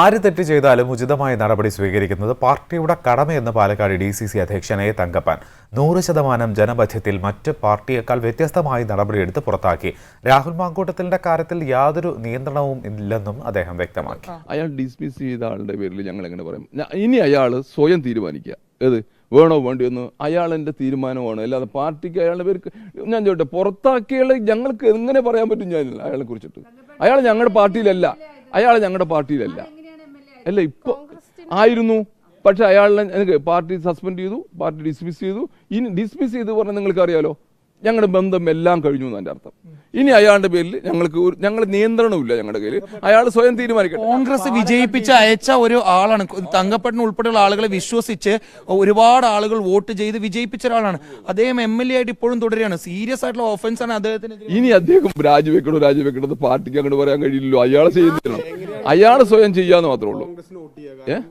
ആര് തെറ്റ് ചെയ്താലും ഉചിതമായ നടപടി സ്വീകരിക്കുന്നത് പാർട്ടിയുടെ കടമയെന്ന് പാലക്കാട് ഡി സി സി അധ്യക്ഷൻ എ തങ്കപ്പൻ. നൂറ് ശതമാനം ജനമധ്യത്തിൽ മറ്റ് പാർട്ടിയേക്കാൾ വ്യത്യസ്തമായി നടപടിയെടുത്ത് പുറത്താക്കി. രാഹുൽ മാങ്കൂട്ടത്തിന്റെ കാര്യത്തിൽ യാതൊരു നിയന്ത്രണവും ഇല്ലെന്നും അദ്ദേഹം വ്യക്തമാക്കി. അയാൾ ഡിസ്മിസ് ചെയ്ത ആളുടെ പേരിൽ ഞങ്ങൾ എങ്ങനെ പറയും? ഇനി അയാൾ സ്വയം തീരുമാനിക്കുക. ഏത്? വേണോ വേണ്ടിയെന്ന് അയാളെന്റെ തീരുമാനമാണ്. അല്ലാതെ പാർട്ടിക്ക് അയാളുടെ പേർക്ക് ഞാൻ ചോട്ടെ പുറത്താക്കിയാളെ ഞങ്ങൾക്ക് എങ്ങനെ പറയാൻ പറ്റും? ഞാൻ അയാളെ കുറിച്ചിട്ട്. അയാൾ ഞങ്ങളുടെ പാർട്ടിയിലല്ല. അയാൾ ഞങ്ങളുടെ പാർട്ടിയിലല്ല. അല്ല ഇപ്പൊ ആയിരുന്നു. പക്ഷെ അയാളെ എനിക്ക് പാർട്ടി സസ്പെൻഡ് ചെയ്തു പാർട്ടി ഡിസ്മിസ് ചെയ്തു. ഇനി ഡിസ്മിസ് ചെയ്തു പറഞ്ഞാൽ നിങ്ങൾക്ക് അറിയാലോ ഞങ്ങളുടെ ബന്ധം എല്ലാം കഴിഞ്ഞു എന്ന് എന്റെ അർത്ഥം. ഇനി അയാളുടെ പേരിൽ ഞങ്ങൾക്ക് ഒരു ഞങ്ങൾ നിയന്ത്രണമില്ല ഞങ്ങളുടെ കയ്യിൽ. അയാൾ സ്വയം തീരുമാനിക്കട്ടെ. കോൺഗ്രസ് വിജയിപ്പിച്ച് അയച്ച ഒരു ആളാണ്. തങ്കപ്പട്ടൻ ഉൾപ്പെടെയുള്ള ആളുകളെ വിശ്വസിച്ച് ഒരുപാട് ആളുകൾ വോട്ട് ചെയ്ത് വിജയിപ്പിച്ച ഒരാളാണ്. അദ്ദേഹം എം എൽ എ ആയിട്ട് ഇപ്പോഴും തുടരുകയാണ്. സീരിയസ് ആയിട്ടുള്ള ഓഫൻസ് ആണ് അദ്ദേഹത്തിന് ഇനി അദ്ദേഹം രാജിവെക്കണോ രാജിവെക്കണോ പാർട്ടിക്ക് അങ്ങോട്ട് പറയാൻ കഴിയില്ലല്ലോ. അയാൾ ചെയ്യുന്നില്ല. അയാൾ സ്വയം ചെയ്യാന്ന് മാത്രമേ ഉള്ളൂ. ഏഹ്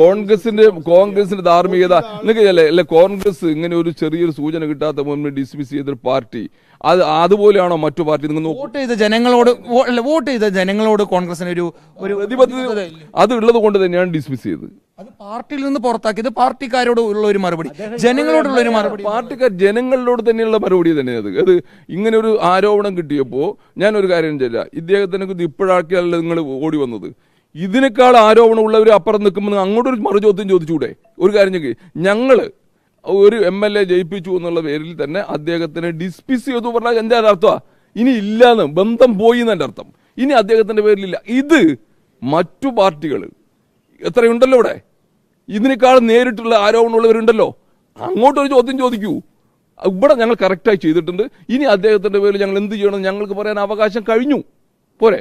കോൺഗ്രസിന്റെ കോൺഗ്രസിന്റെ ധാർമ്മികത നിങ്ങൾക്ക് അല്ലേ അല്ലെ കോൺഗ്രസ് ഇങ്ങനെ ഒരു ചെറിയൊരു സൂചന കിട്ടാത്ത മുൻപ് ഡിസ്മിസ് ചെയ്തൊരു പാർട്ടി. അത് അതുപോലെയാണോ മറ്റു പാർട്ടി? നിങ്ങൾ വോട്ട് ചെയ്ത ജനങ്ങളോട് വോട്ട് ചെയ്ത ജനങ്ങളോട് കോൺഗ്രസിന് ഒരു ഒരു പ്രതിബദ്ധത അത് ഉള്ളത് കൊണ്ട് തന്നെയാണ് ഡിസ്മിസ് ചെയ്തത്. അത് പാർട്ടിയിൽ നിന്ന് പുറത്താക്കിയത് പാർട്ടിക്കാരോട് ഉള്ള ഒരു മറുപടി. ജനങ്ങളോടുള്ള ഒരു മറുപടി. പാർട്ടിക്കാർ ജനങ്ങളോട് തന്നെയുള്ള മറുപടി തന്നെയാണ് അത്. അത് ഇങ്ങനെ ഒരു ആരോപണം കിട്ടിയപ്പോൾ ഞാൻ ഒരു കാര്യം ചെയ്യില്ല. ഇദ്ദേഹത്തിനെ കുറിച്ച് ഇപ്പോഴാക്കിയല്ല നിങ്ങൾ ഓടി വന്നത്. ഇതിനേക്കാൾ ആരോപണം ഉള്ളവർ അപ്പുറം നിൽക്കുമ്പോൾ അങ്ങോട്ടൊരു മറുചോദ്യം ചോദിച്ചൂടെ? ഒരു കാര്യം ചെയ്യുക ഞങ്ങൾ ഒരു എം എൽ എ ജയിപ്പിച്ചു എന്നുള്ള പേരിൽ തന്നെ അദ്ദേഹത്തിനെ ഡിസ്മിസ് ചെയ്തു പറഞ്ഞാൽ എന്താ അർത്ഥമാ? ഇനി ഇല്ലാന്ന് ബന്ധം പോയി എന്നെ അർത്ഥം. ഇനി അദ്ദേഹത്തിന്റെ പേരിലില്ല. ഇത് മറ്റു പാർട്ടികൾ എത്രയുണ്ടല്ലോ ഇവിടെ? ഇതിനേക്കാൾ നേരിട്ടുള്ള ആരോപണമുള്ളവരുണ്ടല്ലോ. അങ്ങോട്ടൊരു ചോദ്യം ചോദിക്കൂ. ഇവിടെ ഞങ്ങൾ കറക്റ്റായി ചെയ്തിട്ടുണ്ട്. ഇനി അദ്ദേഹത്തിന്റെ പേരിൽ ഞങ്ങൾ എന്ത് ചെയ്യണം ഞങ്ങൾക്ക് പറയാൻ അവകാശം കഴിഞ്ഞു. പോരെ?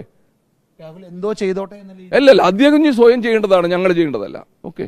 എന്തോ ചെയ്തോട്ടെ അല്ലല്ല അദ്ദേഹം സ്വയം ചെയ്യേണ്ടതാണ് ഞങ്ങൾ ചെയ്യേണ്ടതല്ല. ഓക്കെ.